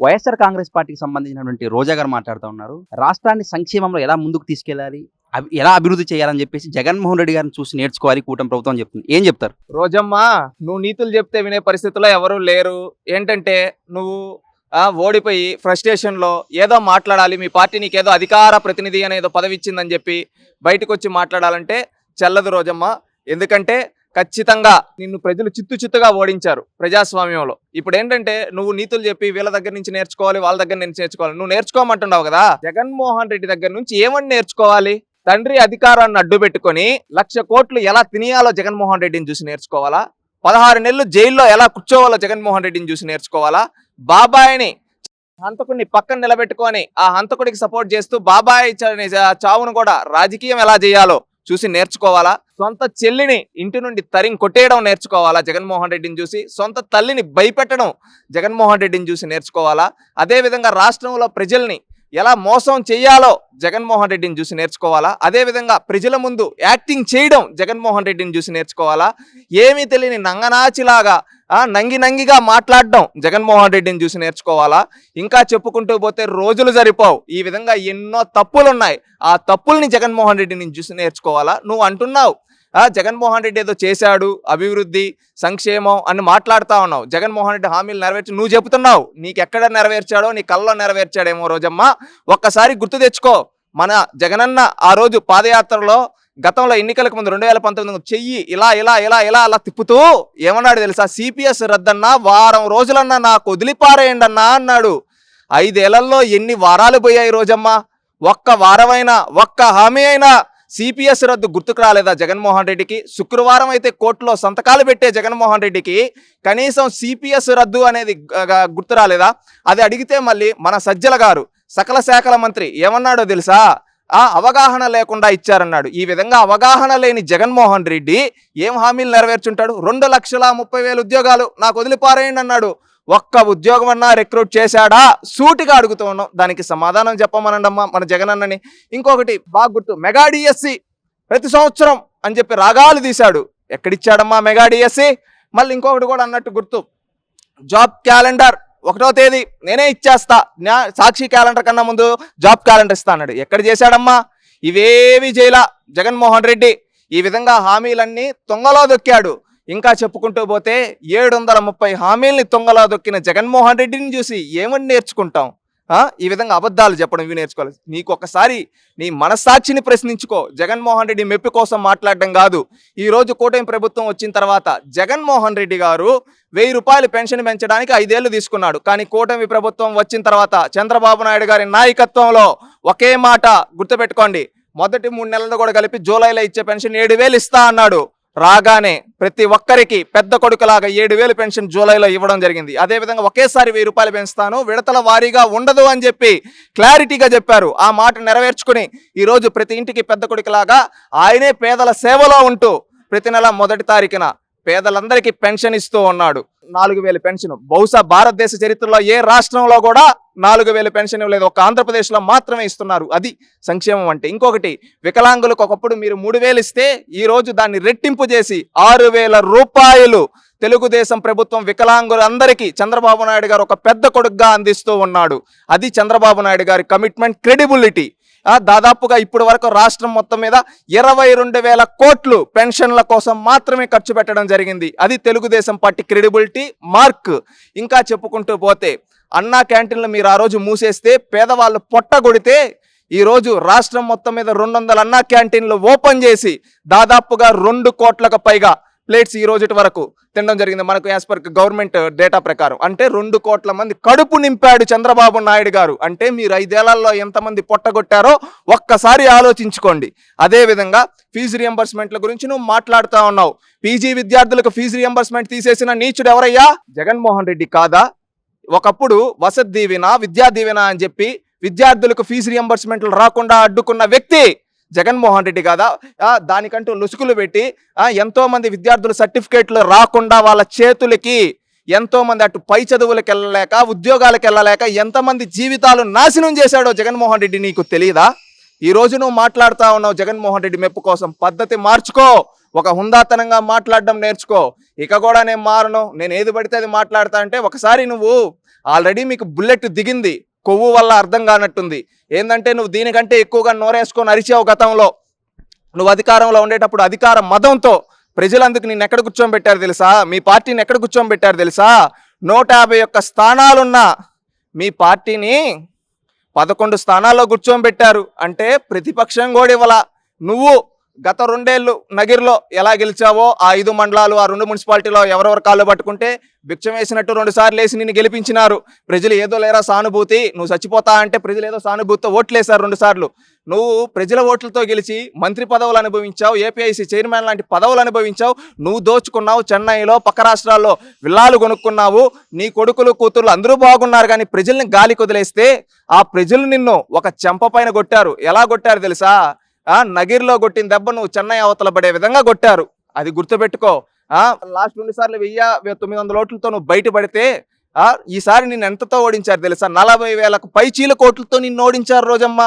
వైఎస్ఆర్ కాంగ్రెస్ పార్టీకి సంబంధించినటువంటి రోజా గారు మాట్లాడుతూ ఉన్నారు. రాష్ట్రాన్ని సంక్షేమంలో ఎలా ముందుకు తీసుకెళ్ళాలి అభి- ఎలా అభివృద్ధి చేయాలని చెప్పేసి జగన్మోహన్ రెడ్డి గారిని చూసి నేర్చుకోవాలి కూటమి ప్రభుత్వం చెప్తుంది. ఏం చెప్తారు? రోజమ్మా నువ్వు నీతులు చెప్తే వినే పరిస్థితుల్లో ఎవరు లేరు. ఏంటంటే నువ్వు ఓడిపోయి ఫ్రస్ట్రేషన్లో ఏదో మాట్లాడాలి మీ పార్టీ నీకేదో అధికార ప్రతినిధి అనేదో పదవి ఇచ్చిందని చెప్పి బయటకు వచ్చి మాట్లాడాలంటే చల్లదు రోజమ్మ. ఎందుకంటే ఖచ్చితంగా నిన్ను ప్రజలు చిత్తు చిత్తుగా ఓడించారు ప్రజాస్వామ్యంలో. ఇప్పుడు ఏంటంటే నువ్వు నీతులు చెప్పి వీళ్ళ దగ్గర నుంచి నేర్చుకోవాలి వాళ్ళ దగ్గర నుంచి నేర్చుకోవాలి. నువ్వు నేర్చుకోమంటున్నావు కదా? జగన్మోహన్ రెడ్డి దగ్గర నుంచి ఏమని నేర్చుకోవాలి? తండ్రి అధికారాన్ని అడ్డు పెట్టుకొని లక్ష కోట్లు ఎలా తినేయాలో జగన్మోహన్ రెడ్డిని చూసి నేర్చుకోవాలా? పదహారు నెలలు జైల్లో ఎలా కూర్చోవాలో జగన్మోహన్ రెడ్డిని చూసి నేర్చుకోవాలా? బాబాయిని హంతకుడిని పక్కన నిలబెట్టుకొని ఆ హంతకుడికి సపోర్ట్ చేస్తూ బాబాయ్ చావును కూడా రాజకీయం ఎలా చేయాలో చూసి నేర్చుకోవాలా? సొంత చెల్లిని ఇంటి నుండి తరిం కొట్టేయడం నేర్చుకోవాలా జగన్మోహన్ రెడ్డిని చూసి? సొంత తల్లిని భయపెట్టడం జగన్మోహన్ రెడ్డిని చూసి నేర్చుకోవాలా? అదేవిధంగా రాష్ట్రంలో ప్రజల్ని ఎలా మోసం చేయాలో జగన్మోహన్ రెడ్డిని చూసి నేర్చుకోవాలా? అదేవిధంగా ప్రజల ముందు యాక్టింగ్ చేయడం జగన్మోహన్ రెడ్డిని చూసి నేర్చుకోవాలా? ఏమీ తెలియని నంగనాచిలాగా నంగి నంగిగా మాట్లాడడం జగన్మోహన్ రెడ్డిని చూసి నేర్చుకోవాలా? ఇంకా చెప్పుకుంటూ పోతే రోజులు సరిపోవు ఈ విధంగా ఎన్నో తప్పులు ఉన్నాయి ఆ తప్పుల్ని జగన్మోహన్ రెడ్డిని చూసి నేర్చుకోవాలా? నువ్వు అంటున్నావు జగన్మోహన్ రెడ్డి ఏదో చేశాడు అభివృద్ధి సంక్షేమం అని మాట్లాడుతా ఉన్నావు. జగన్మోహన్ రెడ్డి హామీలు నెరవేర్చి నువ్వు చెబుతున్నావు. నీకు ఎక్కడ నెరవేర్చాడో నీ కళ్ళలో నెరవేర్చాడేమో రోజమ్మ. ఒక్కసారి గుర్తు తెచ్చుకో. మన జగనన్న ఆ రోజు పాదయాత్రలో గతంలో ఎన్నికలకు ముందు రెండు వేల పంతొమ్మిది చెయ్యి ఇలా ఇలా ఇలా ఇలా అలా తిప్పుతూ ఏమన్నాడు తెలుసా? సిపిఎస్ రద్దన్నా వారం రోజులన్నా నాకు వదిలిపారేయండి అన్నా అన్నాడు. ఐదేళ్ళలో ఎన్ని వారాలు పోయాయి రోజమ్మా? ఒక్క వారమైనా ఒక్క హామీ అయినా సిపిఎస్ రద్దు గుర్తుకు రాలేదా జగన్మోహన్ రెడ్డికి? శుక్రవారం అయితే కోర్టులో సంతకాలు పెట్టే జగన్మోహన్ రెడ్డికి కనీసం సిపిఎస్ రద్దు అనేది గుర్తు రాలేదా అది అడిగితే మళ్ళీ మన సజ్జల గారు సకల శాఖల మంత్రి ఏమన్నాడో తెలుసా? ఆ అవగాహన లేకుండా ఇచ్చారన్నాడు. ఈ విధంగా అవగాహన లేని జగన్మోహన్ రెడ్డి ఏం హామీలు నెరవేర్చుంటాడు? రెండు లక్షల ముప్పై వేల ఉద్యోగాలు నాకు వదిలిపారేయండి అన్నాడు. ఒక్క ఉద్యోగం అన్నా రిక్రూట్ చేశాడా? సూటిగా అడుగుతూ ఉన్నాం. దానికి సమాధానం చెప్పమనండమ్మా మన జగన్ అన్నని ఇంకొకటి బాగా గుర్తు మెగా డిఎస్సి ప్రతి సంవత్సరం అని చెప్పి రాగాలు తీశాడు. ఎక్కడిచ్చాడమ్మా మెగా డిఎస్సి మళ్ళీ ఇంకొకటి కూడా అన్నట్టు గుర్తు. జాబ్ క్యాలెండర్ ఒకటో తేదీ నేనే ఇచ్చేస్తా. న్యా సాక్షి క్యాలెండర్ కన్నా ముందు జాబ్ క్యాలెండర్ ఇస్తా అన్నాడు. ఎక్కడ చేశాడమ్మా? ఇవేవి జైలా? జగన్మోహన్ రెడ్డి. ఈ విధంగా హామీలన్నీ తొంగలో దొక్కాడు. ఇంకా చెప్పుకుంటూ పోతే ఏడు వందల ముప్పై హామీల్ని తొంగలా దొక్కిన జగన్మోహన్ రెడ్డిని చూసి ఏమని నేర్చుకుంటాం? ఈ విధంగా అబద్ధాలు చెప్పడం ఇవి నేర్చుకోవాలి. నీకు ఒకసారి నీ మనస్సాక్షిని ప్రశ్నించుకో. జగన్మోహన్ రెడ్డి మెప్పి కోసం మాట్లాడడం కాదు. ఈ రోజు కూటమి ప్రభుత్వం వచ్చిన తర్వాత జగన్మోహన్ రెడ్డి గారు వెయ్యి రూపాయలు పెన్షన్ పెంచడానికి ఐదేళ్ళు తీసుకున్నాడు. కానీ కూటమి ప్రభుత్వం వచ్చిన తర్వాత చంద్రబాబు నాయుడు గారి నాయకత్వంలో ఒకే మాట గుర్తుపెట్టుకోండి. మొదటి మూడు నెలలు కూడా కలిపి జూలైలో ఇచ్చే పెన్షన్ ఏడు వేలు ఇస్తా అన్నాడు. రాగానే ప్రతి ఒక్కరికి పెద్ద కొడుకులాగా ఏడు వేలు పెన్షన్ జూలైలో ఇవ్వడం జరిగింది. అదేవిధంగా ఒకేసారి వెయ్యి రూపాయలు పెంచుతాను. విడతల వారీగా ఉండదు అని చెప్పి క్లారిటీగా చెప్పారు. ఆ మాట నెరవేర్చుకుని ఈరోజు ప్రతి ఇంటికి పెద్ద కొడుకులాగా ఆయనే పేదల సేవలో ఉంటూ ప్రతి నెల మొదటి తారీఖున పేదలందరికీ పెన్షన్ ఇస్తూ ఉన్నాడు. నాలుగు వేల పెన్షన్. బహుశా భారతదేశ చరిత్రలో ఏ రాష్ట్రంలో కూడా నాలుగు వేల పెన్షన్ ఇవ్వలేదు. ఒక ఆంధ్రప్రదేశ్లో మాత్రమే ఇస్తున్నారు. అది సంక్షేమం అంటే. ఇంకొకటి వికలాంగులకు ఒకప్పుడు మీరు మూడు వేలు ఇస్తే ఈ రోజు దాన్ని రెట్టింపు చేసి ఆరు వేల రూపాయలు తెలుగుదేశం ప్రభుత్వం వికలాంగులందరికీ చంద్రబాబు నాయుడు గారు ఒక పెద్ద కొడుకుగా అందిస్తూ ఉన్నాడు. అది చంద్రబాబు నాయుడు గారి కమిట్మెంట్ క్రెడిబిలిటీ దాదాపుగా ఇప్పటి వరకు రాష్ట్రం మొత్తం మీద ఇరవై రెండు వేల కోట్లు పెన్షన్ల కోసం మాత్రమే ఖర్చు పెట్టడం జరిగింది. అది తెలుగుదేశం పార్టీ క్రెడిబిలిటీ మార్క్. ఇంకా చెప్పుకుంటూ పోతే అన్నా క్యాంటీన్లు మీరు ఆ రోజు మూసేస్తే పేదవాళ్ళు పొట్టగొడితే ఈరోజు రాష్ట్రం మొత్తం మీద రెండు వందల అన్నా క్యాంటీన్లు ఓపెన్ చేసి దాదాపుగా రెండు కోట్లకు పైగా ప్లేట్స్ ఈ రోజుటి వరకు తినడం జరిగింది. మనకు యాజ్ పర్ గవర్నమెంట్ డేటా ప్రకారం. అంటే రెండు కోట్ల మంది కడుపు నింపాడు చంద్రబాబు నాయుడు గారు. అంటే మీరు ఐదేళ్ళలో ఎంతమంది పొట్టగొట్టారో ఒక్కసారి ఆలోచించుకోండి. అదే విధంగా ఫీజు రియంబర్స్మెంట్ల గురించి నువ్వు మాట్లాడుతూ ఉన్నావు. పీజీ విద్యార్థులకు ఫీజు రియంబర్స్మెంట్ తీసేసిన నీచుడు ఎవరయ్యా? జగన్మోహన్ రెడ్డి కాదా? ఒకప్పుడు వసతి దీవెన విద్యా దీవెన అని చెప్పి విద్యార్థులకు ఫీజు రియంబర్స్మెంట్లు రాకుండా అడ్డుకున్న వ్యక్తి జగన్మోహన్ రెడ్డి కదా? దానికంటూ లుసుకులు పెట్టి ఎంతోమంది విద్యార్థులు సర్టిఫికేట్లు రాకుండా వాళ్ళ చేతులకి ఎంతోమంది అటు పై చదువులకు వెళ్ళలేక ఉద్యోగాలకు వెళ్ళలేక ఎంతమంది జీవితాలు నాశనం చేశాడో జగన్మోహన్ రెడ్డి నీకు తెలియదా ఈ రోజు నువ్వు మాట్లాడుతా ఉన్నావు జగన్మోహన్ రెడ్డి మెప్పు కోసం. పద్ధతి మార్చుకో. ఒక హుందాతనంగా మాట్లాడడం నేర్చుకో. ఇక కూడా నేను మారను. నేను ఏది పడితే అది మాట్లాడతా అంటే ఒకసారి నువ్వు ఆల్రెడీ మీకు బుల్లెట్ దిగింది. కొవ్వు వల్ల అర్థం కానట్టుంది. ఏంటంటే నువ్వు దీనికంటే ఎక్కువగా నోరేసుకొని అరిచావు గతంలో. నువ్వు అధికారంలో ఉండేటప్పుడు అధికార మతంతో ప్రజలందుకు నేను ఎక్కడ కూర్చోబెట్టారు తెలుసా? మీ పార్టీని ఎక్కడ కూర్చోబెట్టారు తెలుసా? నూట యాభై ఒక్క స్థానాలున్న మీ పార్టీని పదకొండు స్థానాల్లో కూర్చోబెట్టారు. అంటే ప్రతిపక్షం కూడా ఇవ్వాల. నువ్వు గత రెండేళ్ళు నగిరిలో ఎలా గెలిచావో ఆ ఐదు మండలాలు ఆ రెండు మున్సిపాలిటీలో ఎవరెవరు కాళ్ళు పట్టుకుంటే భిక్షం వేసినట్టు రెండు సార్లు వేసి నిన్ను గెలిపించినారు. ప్రజలు ఏదో లేరా సానుభూతి నువ్వు చచ్చిపోతా అంటే ప్రజలు ఏదో సానుభూతితో ఓట్లేశారు రెండు సార్లు. నువ్వు ప్రజల ఓట్లతో గెలిచి మంత్రి పదవులు అనుభవించావు ఏపీఐసి చైర్మన్ లాంటి పదవులు అనుభవించావు నువ్వు దోచుకున్నావు చెన్నైలో పక్క రాష్ట్రాల్లో విల్లాలు కొనుక్కున్నావు నీ కొడుకులు కూతుర్లు అందరూ బాగున్నారు కానీ ప్రజల్ని గాలి కుదిలేస్తే ఆ ప్రజలు నిన్ను ఒక చెంప పైన కొట్టారు. ఎలా కొట్టారు తెలుసా? నగిరిలో కొట్టిన దెబ్బ నువ్వు చెన్నై అవతల పడే విధంగా కొట్టారు. అది గుర్తుపెట్టుకో. లాస్ట్ రెండు సార్లు వెయ్యి తొమ్మిది వందల ఓట్లతో నువ్వు బయటపడితే ఈసారి నిన్ను ఎంతతో ఓడించారు తెలుసా? నలభై వేలకు పై చీల కోట్లతో నిన్ను ఓడించారు రోజమ్మ.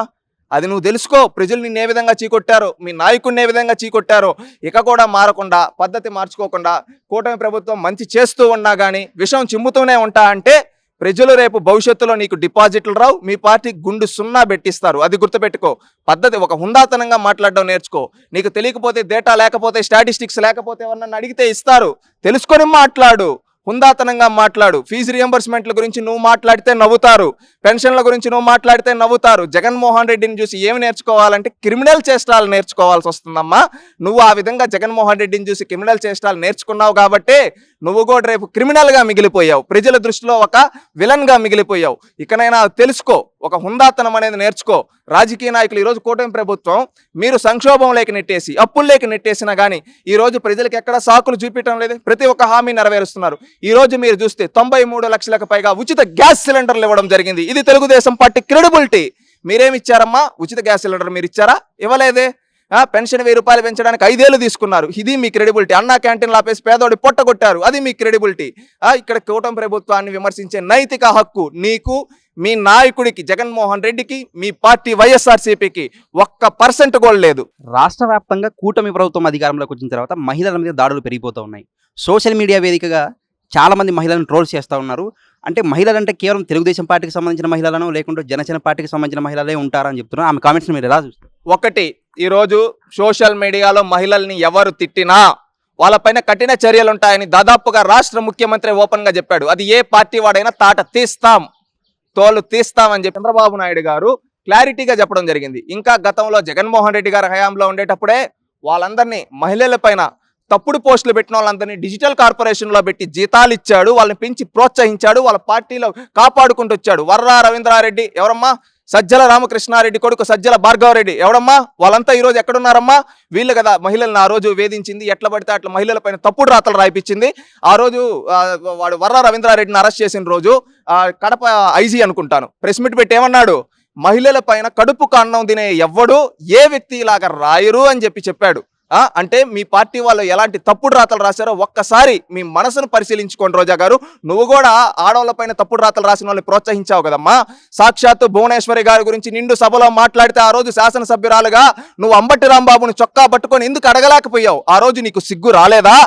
అది నువ్వు తెలుసుకో. ప్రజలు నిన్ను ఏ విధంగా చీకొట్టారో? మీ నాయకుడిని ఏ విధంగా చీకొట్టారో? ఇక కూడా మారకుండా పద్ధతి మార్చుకోకుండా కూటమి ప్రభుత్వం మంచి చేస్తూ ఉన్నా కానీ విషం చిమ్ముతూనే ఉంటా అంటే ప్రజలు రేపు భవిష్యత్తులో నీకు డిపాజిట్లు రావు మీ పార్టీ గుండు సున్నా పెట్టిస్తారు. అది గుర్తుపెట్టుకో. పద్ధతి ఒక హుందాతనంగా మాట్లాడడం నేర్చుకో. నీకు తెలియకపోతే డేటా లేకపోతే స్టాటిస్టిక్స్ లేకపోతే ఎవరన్నా అడిగితే ఇస్తారు. తెలుసుకొని మాట్లాడు. హుందాతనంగా మాట్లాడు. ఫీజు రియంబర్స్మెంట్ల గురించి నువ్వు మాట్లాడితే నవ్వుతారు. పెన్షన్ల గురించి నువ్వు మాట్లాడితే నవ్వుతారు. జగన్మోహన్ రెడ్డిని చూసి ఏమి నేర్చుకోవాలంటే క్రిమినల్ చేష్టాలు నేర్చుకోవాల్సి వస్తుందమ్మా. నువ్వు ఆ విధంగా జగన్మోహన్ రెడ్డిని చూసి క్రిమినల్ చేష్టాలు నేర్చుకున్నావు కాబట్టి నువ్వు కూడా రేపు క్రిమినల్గా మిగిలిపోయావు. ప్రజల దృష్టిలో ఒక విలన్గా మిగిలిపోయావు. ఇకనైనా తెలుసుకో. ఒక హుందాతనం అనేది నేర్చుకో. రాజకీయ నాయకులు ఈరోజు కూటమి ప్రభుత్వం మీరు సంక్షోభం లేక నెట్టేసి అప్పులు లేక నెట్టేసినా కానీ ఈ రోజు ప్రజలకు ఎక్కడ సాకులు చూపించడం లేదు. ప్రతి ఒక్క హామీ నెరవేరుస్తున్నారు. ఈ రోజు మీరు చూస్తే తొంభై మూడు లక్షలకు పైగా ఉచిత గ్యాస్ సిలిండర్లు ఇవ్వడం జరిగింది. ఇది తెలుగుదేశం పార్టీ క్రెడిబిలిటీ మీరేమిచ్చారమ్మా ఉచిత గ్యాస్ సిలిండర్ మీరు ఇచ్చారా? ఇవ్వలేదే. పెన్షన్ వెయ్యి రూపాయలు పెంచడానికి ఐదేళ్ళు తీసుకున్నారు. ఇది మీ క్రెడిబిలిటీ. అన్నా క్యాంటీన్లు ఆపేసి పేదోడి పొట్టగొట్టారు. అది మీ క్రెడిబిలిటీ. ఇక్కడ కూటమి ప్రభుత్వాన్ని విమర్శించే నైతిక హక్కు నీకు మీ నాయకుడికి జగన్మోహన్ రెడ్డికి మీ పార్టీ వైఎస్ఆర్సీపీకి ఒక్క పర్సెంట్ కూడా లేదు. రాష్ట్ర వ్యాప్తంగా కూటమి ప్రభుత్వం అధికారంలోకి వచ్చిన తర్వాత మహిళల మీద దాడులు పెరిగిపోతూ ఉన్నాయి. సోషల్ మీడియా వేదికగా చాలా మంది మహిళలను ట్రోల్స్ చేస్తూ ఉన్నారు. అంటే మహిళలు అంటే కేవలం తెలుగుదేశం పార్టీకి సంబంధించిన మహిళలను లేకుంటే జనసేన పార్టీకి సంబంధించిన మహిళలే ఉంటారని చెప్తున్నారు. ఆమె కామెంట్స్ మీరు ఎలా చూస్తారు? ఒకటి ఈరోజు సోషల్ మీడియాలో మహిళల్ని ఎవరు తిట్టినా వాళ్ళపైన కఠిన చర్యలు ఉంటాయని దాదాపుగా రాష్ట్ర ముఖ్యమంత్రి ఓపెన్గా చెప్పాడు. అది ఏ పార్టీ వాడైనా తాట తీస్తాం తోలు తీస్తామని చెప్పి చంద్రబాబు నాయుడు గారు క్లారిటీగా చెప్పడం జరిగింది. ఇంకా గతంలో జగన్మోహన్ రెడ్డి గారి హయాంలో ఉండేటప్పుడే వాళ్ళందరినీ మహిళలపైన తప్పుడు పోస్టులు పెట్టిన వాళ్ళందరినీ డిజిటల్ కార్పొరేషన్లో పెట్టి జీతాలు ఇచ్చాడు వాళ్ళని పెంచి ప్రోత్సహించాడు వాళ్ళ పార్టీలో కాపాడుకుంటూ వచ్చాడు. వర్రా రవీంద్రారెడ్డి ఎవరమ్మా? సజ్జల రామకృష్ణారెడ్డి కొడుకు సజ్జల భార్గవరెడ్డి ఎవడమ్మా? వాళ్ళంతా ఈరోజు ఎక్కడున్నారమ్మా? వీళ్ళు కదా మహిళలను ఆ రోజు వేధించింది ఎట్లా పడితే అట్లా మహిళలపైన తప్పుడు రాతలు రాయిపించింది. ఆ రోజు వాడు వర్ర రవీంద్రారెడ్డిని అరెస్ట్ చేసిన రోజు కడప ఐజీ అనుకుంటాను. ప్రెస్ మీట్ పెట్టి ఏమన్నాడు మహిళల పైన కడుపు కాండం తినే ఎవ్వడు ఏ వ్యక్తి ఇలాగ రాయరు అని చెప్పి చెప్పాడు. అంటే మీ పార్టీ వాళ్ళు ఎలాంటి తప్పుడు రాతలు రాశారో ఒక్కసారి మీ మనసును పరిశీలించుకోండి రోజా గారు. నువ్వు కూడా ఆడవాళ్ళ పైన తప్పుడు రాతలు రాసిన వాళ్ళని ప్రోత్సహించావు కదమ్మా. సాక్షాత్తు భువనేశ్వరి గారి గురించి నిండు సభలో మాట్లాడితే ఆ రోజు శాసనసభ్యురాలుగా నువ్వు అంబట్టి రాంబాబును చొక్కా పట్టుకొని ఎందుకు అడగలేకపోయావు? ఆ రోజు నీకు సిగ్గు రాలేదా?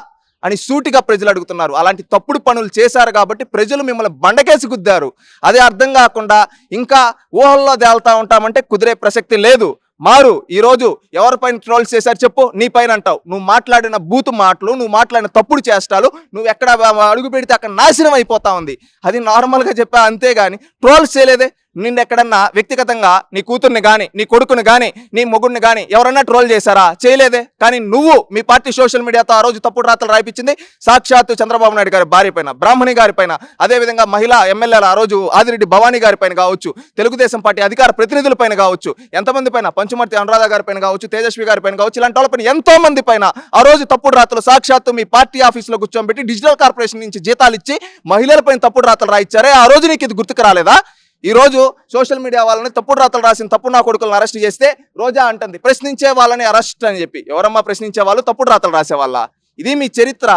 అని సూటిగా ప్రజలు అడుగుతున్నారు. అలాంటి తప్పుడు పనులు చేశారు కాబట్టి ప్రజలు మిమ్మల్ని బండకేసి గుద్దారు. అదే అర్థం కాకుండా ఇంకా ఊహల్లో తేలుతా ఉంటామంటే కుదిరే ప్రసక్తి లేదు. మారు. ఈరోజు ఎవరిపైన ట్రోల్స్ చేశారు చెప్పు? నీ పైన అంటావు. నువ్వు మాట్లాడిన బూతు మాటలు నువ్వు మాట్లాడిన తప్పుడు చేష్టాలు నువ్వు ఎక్కడ అడుగు పెడితే అక్కడ నాశనం అయిపోతా ఉంది. అది నార్మల్గా చెప్పా అంతేగాని ట్రోల్స్ చేయలేదే? నిన్న ఎక్కడన్నా వ్యక్తిగతంగా నీ కూతుర్ని కానీ నీ కొడుకుని కానీ నీ మొగుడిని కానీ ఎవరన్నా ట్రోల్ చేశారా? చేయలేదే. కానీ నువ్వు మీ పార్టీ సోషల్ మీడియాతో ఆ రోజు తప్పుడు రాతలు రాయిపించింది సాక్షాత్తు చంద్రబాబు నాయుడు గారి భార్య పైన బ్రాహ్మణి గారి పైన అదేవిధంగా మహిళా ఎమ్మెల్యేల ఆ రోజు ఆదిరెడ్డి భవానీ గారి పైన కావచ్చు తెలుగుదేశం పార్టీ అధికార ప్రతినిధుల పైన కావచ్చు ఎంతమంది పైన? పంచమర్తి అనురాధ గారి పైన కావచ్చు తేజస్వి గారి పైన కావచ్చు ఇలాంటి వాళ్ళ పైన ఎంతో మంది పైన ఆ రోజు తప్పుడు రాతలు సాక్షాత్తు మీ పార్టీ ఆఫీసులో కూర్చోబెట్టి డిజిటల్ కార్పొరేషన్ నుంచి జీతాలు ఇచ్చి మహిళలపైన తప్పుడు రాతలు రాయిచ్చారే. ఆ రోజు నీకు ఇది గుర్తుకు రాలేదా? ఈరోజు సోషల్ మీడియా వాళ్ళని తప్పుడు రాతలు రాసిన తప్పుడు నా కొడుకులను అరెస్ట్ చేస్తే రోజా అంటుంది ప్రశ్నించే వాళ్ళని అరెస్ట్ అని చెప్పి. ఎవరమ్మా ప్రశ్నించే వాళ్ళు? తప్పుడు రాతలు రాసే వాళ్ళ ఇది మీ చరిత్ర.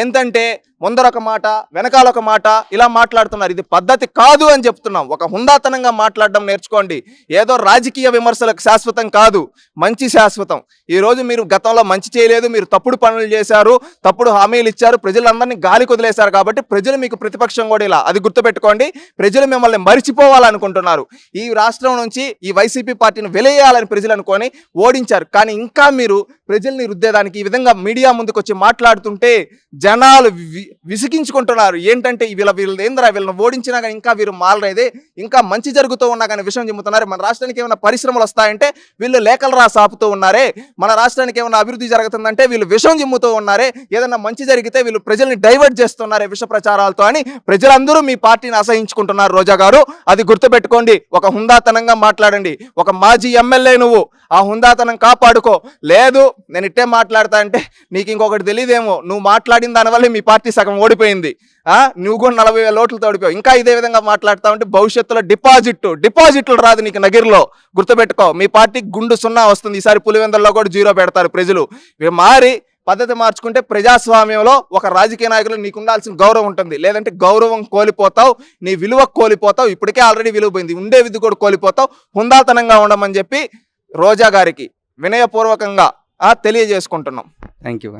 ఏంటంటే ముందర ఒక మాట వెనకాల ఒక మాట ఇలా మాట్లాడుతున్నారు. ఇది పద్ధతి కాదు అని చెప్తున్నాం. ఒక హుందాతనంగా మాట్లాడడం నేర్చుకోండి. ఏదో రాజకీయ విమర్శలకు శాశ్వతం కాదు. మంచి శాశ్వతం. ఈరోజు మీరు గతంలో మంచి చేయలేదు మీరు తప్పుడు పనులు చేశారు తప్పుడు హామీలు ఇచ్చారు ప్రజలందరినీ గాలి కొదిలేశారు కాబట్టి ప్రజలు మీకు ప్రతిపక్షం కూడా ఇలా. అది గుర్తుపెట్టుకోండి. ప్రజలు మిమ్మల్ని మరిచిపోవాలనుకుంటున్నారు. ఈ రాష్ట్రం నుంచి ఈ వైసీపీ పార్టీని వెలేయాలని ప్రజలు అనుకొని ఓడించారు. కానీ ఇంకా మీరు ప్రజల్ని రుద్దేదానికి ఈ విధంగా మీడియా ముందుకు వచ్చి మాట్లాడుతుంటే జనాలు వి- విసిగించుకుంటున్నారు. ఏంటంటే వీళ్ళ వీళ్ళు ఏందిరా వీళ్ళని ఓడించినా కానీ ఇంకా వీరు మారలేదే ఇంకా మంచి జరుగుతూ ఉన్నా కానీ విషయం చెబుతున్నారు. మన రాష్ట్రానికి ఏమైనా పరిశ్రమలు వస్తాయంటే వీళ్ళు లేఖలు రాసి ఆపుతూ ఉన్నారే. మన రాష్ట్రానికి ఏమైనా అభివృద్ధి జరుగుతుందంటే వీళ్ళు విషం చెమ్ముతూ ఉన్నారే. ఏదైనా మంచి జరిగితే వీళ్ళు ప్రజల్ని డైవర్ట్ చేస్తున్నారే విష ప్రచారాలతో అని ప్రజలందరూ మీ పార్టీని అసహించుకుంటున్నారు. రోజా గారు అది గుర్తుపెట్టుకోండి. ఒక హుందాతనంగా మాట్లాడండి. ఒక మాజీ ఎమ్మెల్యే నువ్వు ఆ హుందాతనం కాపాడుకో. లేదు నేను ఇట్టే మాట్లాడతా అంటే నీకు ఇంకొకటి తెలియదేమో నువ్వు మాట్లాడిన దానివల్ల మీ పార్టీ సగం ఓడిపోయింది. నువ్వు కూడా నలభై వేల ఓట్లతో ఓడిపోయావు. ఇంకా ఇదే విధంగా మాట్లాడతా ఉంటే భవిష్యత్తులో డిపాజిట్ డిపాజిట్లు రాదు నీకు నగిరిలో. గుర్తుపెట్టుకో మీ పార్టీ గుండు సున్నా వస్తుంది. ఈసారి పులివెందుల్లో కూడా జీరో పెడతారు ప్రజలు. ఇవి మారి పద్ధతి మార్చుకుంటే ప్రజాస్వామ్యంలో ఒక రాజకీయ నాయకులు నీకు ఉండాల్సిన గౌరవం ఉంటుంది. లేదంటే గౌరవం కోల్పోతావు నీ విలువ కోల్పోతావు. ఇప్పటికే ఆల్రెడీ విలువ పోయింది. ఉండే విధి కూడా కోల్పోతావు. హుందాతనంగా ఉండమని చెప్పి రోజా గారికి వినయపూర్వకంగా తెలియజేసుకుంటున్నాం. Thank you